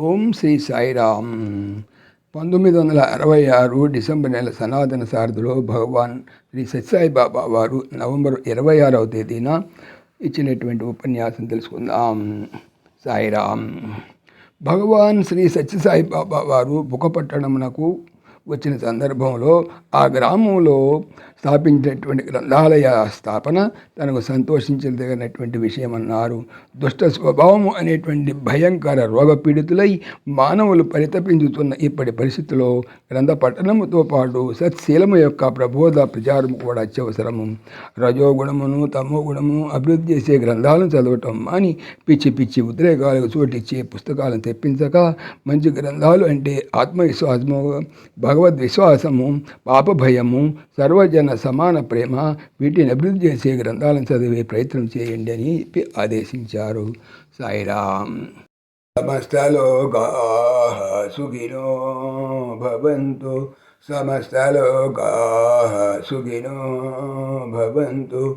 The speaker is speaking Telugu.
ఓం శ్రీ సాయిరామ్. పంతొమ్మిది వందల అరవై ఆరు డిసెంబర్ నెల సనాతన సారథిలో భగవాన్ శ్రీ సత్యసాయి బాబా వారు నవంబర్ ఇరవై ఆరవ తేదీన ఇచ్చినటువంటి ఉపన్యాసం తెలుసుకుందాం. సాయిరామ్. భగవాన్ శ్రీ సత్యసాయి బాబా వారు బుకపట్టణమునకు వచ్చిన సందర్భంలో ఆ గ్రామంలో స్థాపించినటువంటి గ్రంథాలయ స్థాపన తనకు సంతోషించదగినటువంటి విషయం అన్నారు దుష్ట స్వభావము అనేటువంటి భయంకర రోగపీడితులై మానవులు పరితపించుతున్న ఇప్పటి పరిస్థితిలో గ్రంథ పట్టణముతో పాటు సత్శీలము యొక్క ప్రబోధ ప్రచారం కూడా అత్యవసరము. రజోగుణమును తమో గుణమును అభివృద్ధి చేసే గ్రంథాలను చదవటం అని పిచ్చి పిచ్చి ఉద్రేకాలకు చోటిచ్చే పుస్తకాలను తెప్పించక మంచి గ్రంథాలు అంటే ఆత్మవిశ్వాసము భగవద్ భగవద్విశ్వాసము పాపభయము సర్వజన సమాన ప్రేమ వీటిని అభివృద్ధి చేసే గ్రంథాలను చదివే ప్రయత్నం చేయండి అని చెప్పి ఆదేశించారు. సాయిరామ్. సమస్తలోకా సుఖినో భవంతు. సమస్తలోకా సుఖినో భవంతు.